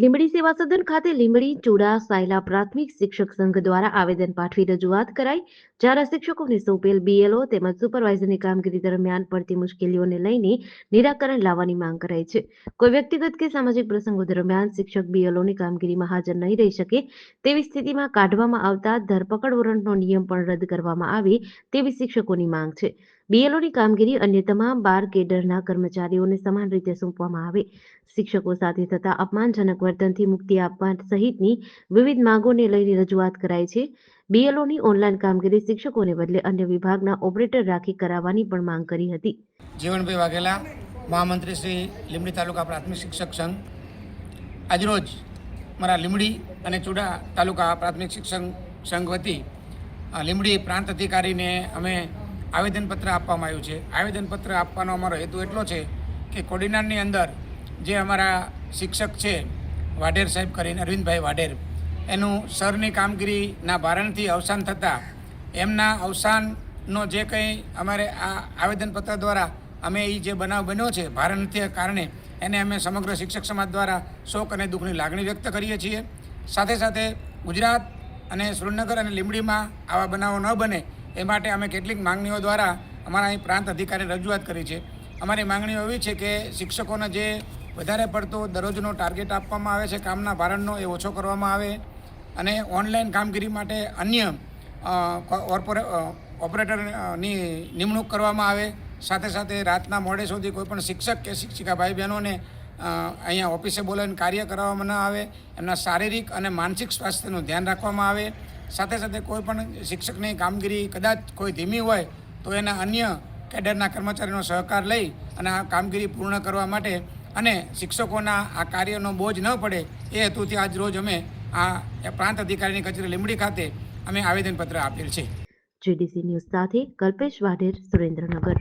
લીંબડી સેવા સદન ખાતે લીંબડી, ચૂડા, સાયલા પ્રાથમિક શિક્ષક સંઘ દ્વારા આવેદન પાઠવી રજૂઆત કરાઈ જ્યારે શિક્ષકોને સોંપેલ બીએલઓ તેમજ સુપરવાઇઝરની કામગીરી દરમિયાન પડતી મુશ્કેલીઓને લઈને નિરાકરણ લાવવાની માંગ કરાઈ છે. કોઈ વ્યક્તિગત કે સામાજિક પ્રસંગો દરમિયાન શિક્ષક બીએલઓની કામગીરીમાં હાજર નહીં રહી શકે તેવી સ્થિતિમાં કાઢવામાં આવતા ધરપકડ વોરંટનો નિયમ પણ રદ કરવામાં આવે તેવી શિક્ષકોની માંગ છે. બીએલઓની કામગીરી અન્ય તમામ બાર કેડરના કર્મચારીઓને સમાન રીતે સોંપવામાં આવે. શિક્ષકો સાથે થતા અપમાનજનક વર્તનથી મુક્તિ આપવા સહિતની વિવિધ માંગોને લઈને રજૂઆત કરાઈ છે. બીએલઓની ઓનલાઈન કામગીરી શિક્ષકોને બદલે અન્ય વિભાગના ઓપરેટર રાખી કરાવવાની પણ માંગ કરી હતી. જીવનભાઈ વાઘેલા મહામંત્રી શ્રી લીંબડી તાલુકા પ્રાથમિક શિક્ષક સંઘ. આજરોજ મારા લીંબડી અને ચુડા તાલુકા પ્રાથમિક શિક્ષક સંઘ વતી અ, લીંબડી પ્રાંત અધિકારીને અમે આવેદનપત્ર આપવામાં આવ્યું છે. આવેદનપત્ર આપવાનો અમારો હેતુ એટલો છે કે કોડીનારની અંદર જે અમારા શિક્ષક છે, વાઢેર સાહેબ કરીને, અરવિંદભાઈ વાઢેર, એનું સરની કામગીરીના ભારણથી અવસાન થતાં એમના અવસાનનો જે કંઈ અમારે આ આવેદનપત્ર દ્વારા અમે એ જે બનાવ બન્યો છે ભારણથી કારણે એને અમે સમગ્ર શિક્ષક સમાજ દ્વારા શોક અને દુઃખની લાગણી વ્યક્ત કરીએ છીએ. સાથે સાથે ગુજરાત અને સુરેન્દ્રનગર અને લીંબડીમાં આવા બનાવો ન બને એ માટે અમે કેટલીક માંગણીઓ દ્વારા અમારા અહીં પ્રાંત અધિકારી રજૂઆત કરી છે. અમારી માંગણીઓ એવી છે કે શિક્ષકોને જે વધારે પડતો દરરોજનો ટાર્ગેટ આપવામાં આવે છે, કામના ભારણનો એ ઓછો કરવામાં આવે અને ઓનલાઈન કામગીરી માટે અન્ય કોર્પોરે ઓપરેટરની નિમણૂક કરવામાં આવે. સાથે સાથે રાતના મોડે સુધી કોઈપણ શિક્ષક કે શિક્ષિકા ભાઈ બહેનોને અહીંયા ઓફિસે બોલાવીને કાર્ય કરવામાં ન આવે. એમના શારીરિક અને માનસિક સ્વાસ્થ્યનું ધ્યાન રાખવામાં આવે. સાથે સાથે કોઈ પણ શિક્ષકની કામગીરી કદાચ કોઈ ધીમી હોય, તો એના અન્ય કેડરના કર્મચારીનો સહકાર લઈ અને આ કામગીરી પૂર્ણ કરવા માટે અને શિક્ષકોના આ કાર્યનો બોજ ન પડે એ હેતુથી આજ રોજ અમે આ પ્રાંત અધિકારીની કચેરી લીંબડી ખાતે અમે આવેદનપત્ર આપેલ છે. જીડીસી ન્યૂઝ સાથે કલ્પેશ વાઢેર સુરેન્દ્રનગર.